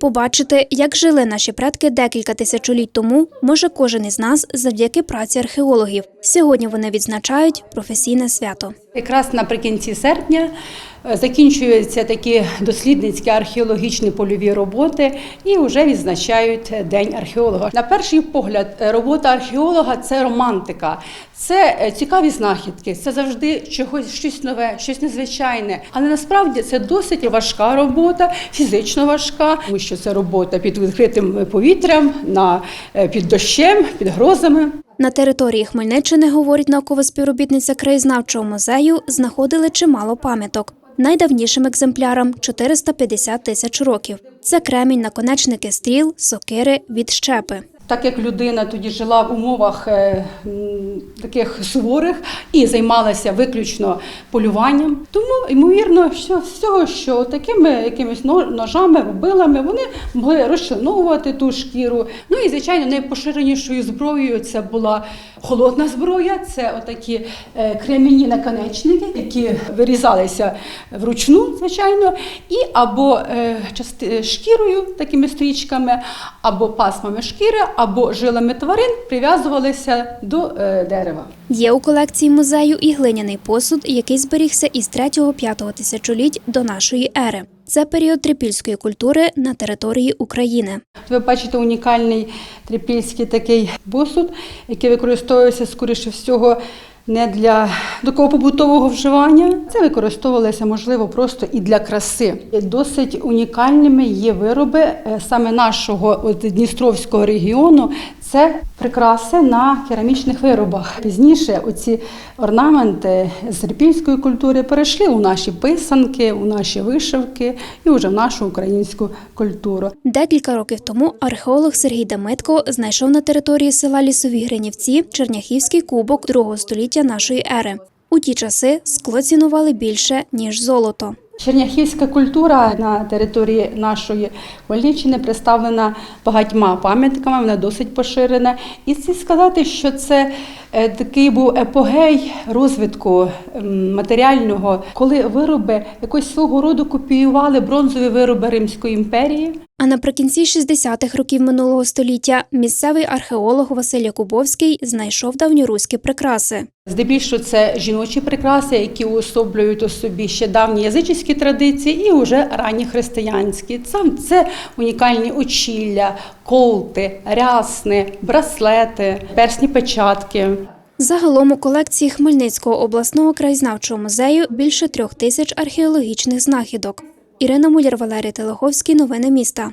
Побачити, як жили наші предки декілька тисячоліть тому, може кожен із нас завдяки праці археологів. Сьогодні вони відзначають професійне свято. Якраз наприкінці серпня закінчуються такі дослідницькі археологічні польові роботи і вже відзначають День археолога. На перший погляд, е, робота археолога це романтика, це е, цікаві знахідки, це завжди чогось щось нове, щось незвичайне. Але насправді це досить важка робота, фізично важка, тому що це робота під відкритим повітрям, на, е, під дощем, під грозами. На території Хмельниччини, говорить наукова співробітниця краєзнавчого музею, знаходили чимало пам'яток. Найдавнішим екземплярам 450 тисяч років. Це кремінь, наконечники стріл, сокири, відщепи. Так як людина тоді жила в умовах е, таких суворих і займалася виключно полюванням, тому ймовірно, що з цього, що такими якимись ножами, рубилами вони могли розчленовувати ту шкіру. Ну і звичайно, найпоширенішою зброєю це була холодна зброя, це отакі е, кремінні наконечники, які вирізалися вручну, звичайно, і або е, шкірою, такими стрічками, або пасмами шкіри, або жилами тварин прив'язувалися до е, дерева. Є у колекції музею і глиняний посуд, який зберігся із 3-5 тисячоліть до нашої ери. Це період трипільської культури на території України. Ви бачите унікальний трипільський такий посуд, який використовується скоріше всього. Не для такого побутового вживання це використовувалося можливо просто і для краси. Досить унікальними є вироби е, саме нашого от, Дністровського регіону. Це прикраси на керамічних виробах. Пізніше оці орнаменти з трипільської культури перейшли у наші писанки, у наші вишивки і вже в нашу українську культуру. Декілька років тому археолог Сергій Демитко знайшов на території села Лісові Гринівці Черняхівський кубок другого століття нашої ери. У ті часи скло цінували більше ніж золото. Черняхівська культура на території нашої Хмельниччини представлена багатьма пам'ятками, вона досить поширена. І це сказати, що це е, такий був епогей розвитку матеріального, коли вироби якось свого роду копіювали бронзові вироби Римської імперії. А наприкінці 60-х років минулого століття місцевий археолог Василь Якубовський знайшов давньоруські прикраси. Здебільшого це жіночі прикраси, які уособлюють у собі ще давні язичницькі традиції і вже ранні християнські. Це, це унікальні очілля, колти, рясни, браслети, персні печатки. Загалом у колекції Хмельницького обласного краєзнавчого музею більше трьох тисяч археологічних знахідок. Ірина Муляр, Валерій Телеховський. Новини міста.